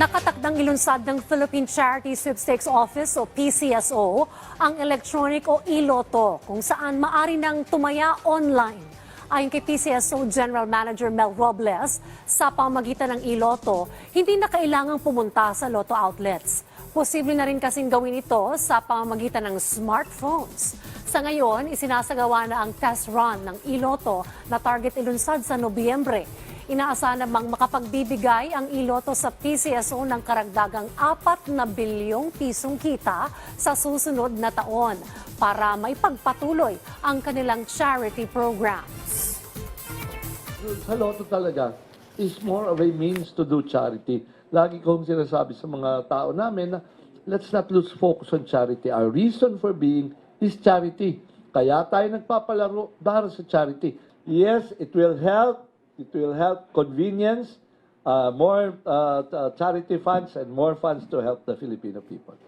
Nakatakdang ilunsad ng Philippine Charity Sweepstakes Office o PCSO ang electronic o e-loto kung saan maari nang tumaya online. Ayon kay PCSO General Manager Mel Robles, sa pamagitan ng e-loto, hindi na kailangang pumunta sa lotto outlets. Posible na rin kasing gawin ito sa pamamagitan ng smartphones. Sa ngayon, isinasagawa na ang test run ng e-loto na target ilunsad sa Nobyembre. Inaasahan namang makapagbibigay ang iloto sa PCSO ng karagdagang 4 na bilyong pisong kita sa susunod na taon para maipagpatuloy ang kanilang charity programs. sa loto talaga is more of a means to do charity. Lagi kong sinasabi sa mga tao namin na let's not lose focus on charity. Our reason for being is charity. Kaya tayo nagpapalaro para sa charity. Yes, it will help. It will help convenience, uh, more uh, t- charity funds and more funds to help the Filipino people.